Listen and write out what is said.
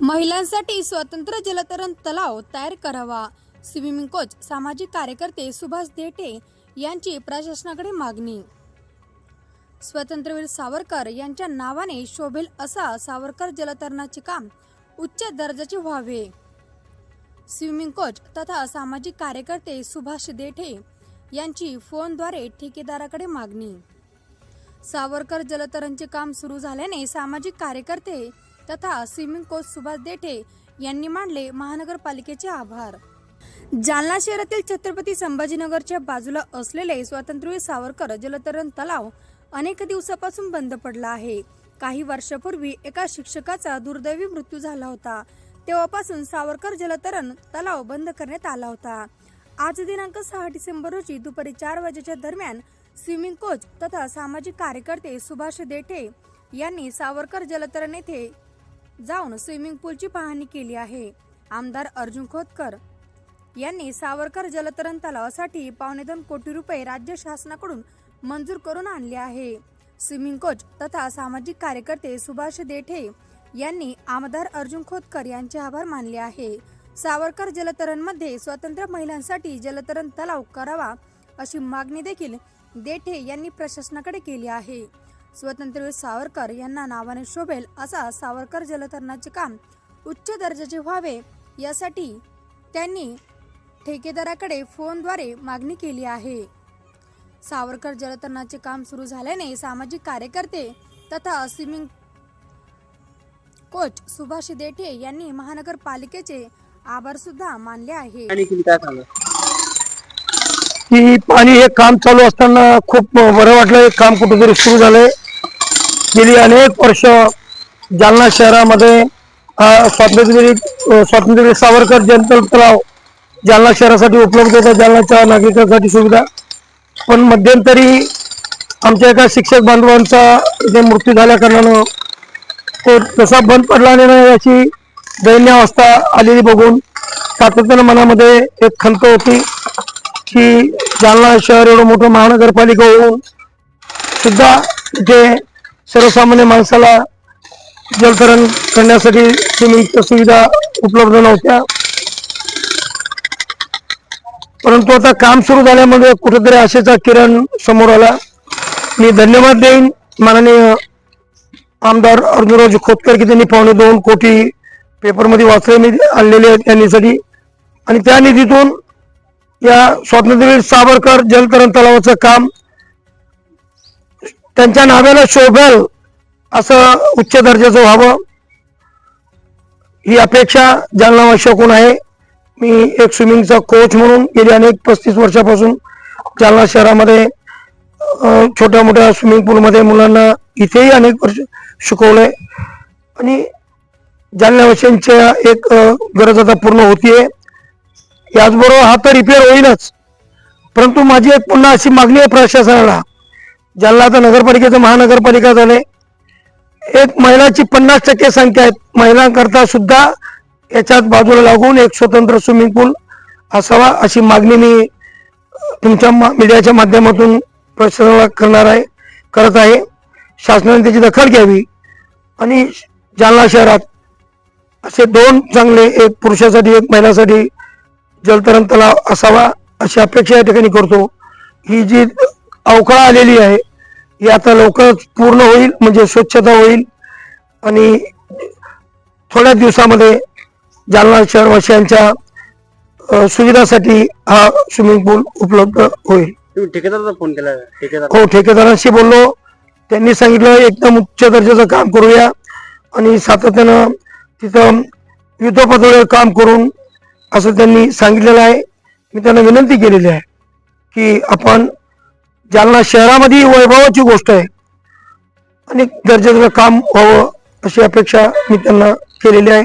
महिलांसाठी स्वतंत्र जलतरण तलाव तयार करावा. स्विमिंग कोच सामाजिक कार्यकर्ते सुभाष देठे यांची प्रशासनाकडे मागणी. स्वतंत्रवीर सावरकर यांच्या नावाने शोभेल असा सावरकर जलतरणाचे काम उच्च दर्जाचे व्हावे. स्विमिंग कोच तथा सामाजिक कार्यकर्ते सुभाष देठे यांची फोनद्वारे ठेकेदाराकडे मागणी. सावरकर जलतरणचे काम सुरू झाल्याने सामाजिक कार्यकर्ते तथा स्विमिंग कोच सुभाष देठे यांनी मांडले महानगरपालिकेचे आभार. जालना शहरातील छत्रपती संभाजीनगरच्या बाजूला असलेले स्वातंत्र्यवीर सावरकर जलतरण तलाव अनेक दिवसापासून बंद पडला आहे. काही वर्षापूर्वी एका शिक्षकाचा दुर्दैवी मृत्यू झाला होता. तेव्हापासून सावरकर जलतरण तलाव बंद करण्यात आला होता. आज दिनांक सहा डिसेंबर रोजी दुपारी चार वाजेच्या दरम्यान स्विमिंग कोच तथा सामाजिक कार्यकर्ते सुभाष देठे यांनी सावरकर जलतरण येथे जाऊन स्विमिंग पूलची पाहणी केली आहे. आमदार अर्जुन खोतकर यांनी सावरकर जलतरण तलावासाठी पावणे दोन कोटी रुपये राज्य शासनाकडून मंजूर करून आणले आहे. स्विमिंग कोच तथा सामाजिक कार्यकर्ते सुभाष देठे यांनी आमदार अर्जुन खोतकर यांचे आभार मानले आहे. सावरकर जलतरणमध्ये स्वतंत्र महिलांसाठी जलतरण तलाव करावा अशी मागणी देखील देठे यांनी प्रशासनाकडे केली आहे. स्वतंत्रवीर सावरकर यांना नावाने शोभेल असा सावरकर जलतरणाचे काम उच्च दर्जाचे व्हावे यासाठी त्यांनी ठेकेदाराकडे फोनद्वारे मागणी केली आहे. सावरकर जलतरणाचे काम सुरू झाल्याने सामाजिक कार्यकर्ते तथा स्विमिंग कोच सुभाष देठे यांनी महानगरपालिकेचे आभार सुद्धा मानले आहे की पाणी हे काम चालू असताना खूप बरं वाटलं. हे काम कुठेतरी सुरू झालंय. गेली अनेक वर्ष जालना शहरामध्ये स्वातंत्र्यवीर स्वातंत्र्यवीर सावरकर जनतल तलाव जालना शहरासाठी उपलब्ध होता जालनाच्या नागरिकांसाठी सुविधा. पण मध्यंतरी आमच्या एका शिक्षक बांधवांचा जे मृत्यू झाल्या कारणानं तो तसा बंद पडला नाही याची दैन्य अवस्था आलेली बघून सातत्यानं मनामध्ये एक खंत होती की जालना शहर एवढं मोठं महानगरपालिका होऊन सुद्धा इथे सर्वसामान्य माणसाला जलतरण करण्यासाठी स्विमिंगच्या सुविधा उपलब्ध नव्हत्या. परंतु आता काम सुरू झाल्यामुळे कुठेतरी आशेचा किरण समोर आला. मी धन्यवाद देईन. माननीय आमदार अर्जुनराज खोतकर की त्यांनी पावणे दोन कोटी पेपरमध्ये वाचले मी आणलेले आहेत त्या निधीसाठी आणि त्या निधीतून या स्वातंत्र्यवीर सावरकर जलतरण तलावाचं काम त्यांच्या नावाला शोभेल असं उच्च दर्जाचं व्हावं. ही अपेक्षा जालनावासियाकडून आहे मी एक स्विमिंगचा कोच म्हणून गेली अनेक पस्तीस वर्षापासून जालना शहरामध्ये छोट्या मोठ्या स्विमिंग पूलमध्ये मुलांना इथेही अनेक वर्ष शिकवले. आणि जालनावाशांच्या एक गरज आता पूर्ण होतीये. याचबरोबर हा तर रिपेअर होईलच. परंतु माझी एक पुन्हा अशी मागणी आहे प्रशासनाला. जालना आता नगरपालिकेचं महानगरपालिका झाले एक महिलाची पन्नास टक्के संख्या आहेत. महिलांकरता सुद्धा याच्यात बाजूला लागून एक स्वतंत्र स्विमिंग पूल असावा अशी मागणी मी तुमच्या मा- मीडियाच्या माध्यमातून प्रशासनाला करणार आहे करत आहे. शासनाने त्याची दखल घ्यावी. आणि जालना शहरात असे दोन चांगले एक पुरुषासाठी एक महिलासाठी जलतरण तलाव असावा अशी अपेक्षा या ठिकाणी करतो. ही जी अवकाळ आलेली आहे. ही आता लवकरच पूर्ण होईल म्हणजे स्वच्छता होईल. आणि थोड्या दिवसामध्ये जालना शहरवासियांच्या सुविधासाठी हा स्विमिंग पूल उपलब्ध होईल. तुम्ही ठेकेदाराचा फोन केला का? ठेकेदार हो ठेकेदारांशी बोललो. त्यांनी सांगितलं एकदम उच्च दर्जाचं काम करूया. आणि सातत्यानं तिथं युद्धपातळीवर काम करून असं त्यांनी सांगितलेलं आहे. मी त्यांना विनंती केलेली आहे की आपण जालना शहरामध्ये वैभवाची गोष्ट आहे. आणि दर्जाचं काम व्हावं अशी अपेक्षा मी त्यांना केलेली आहे.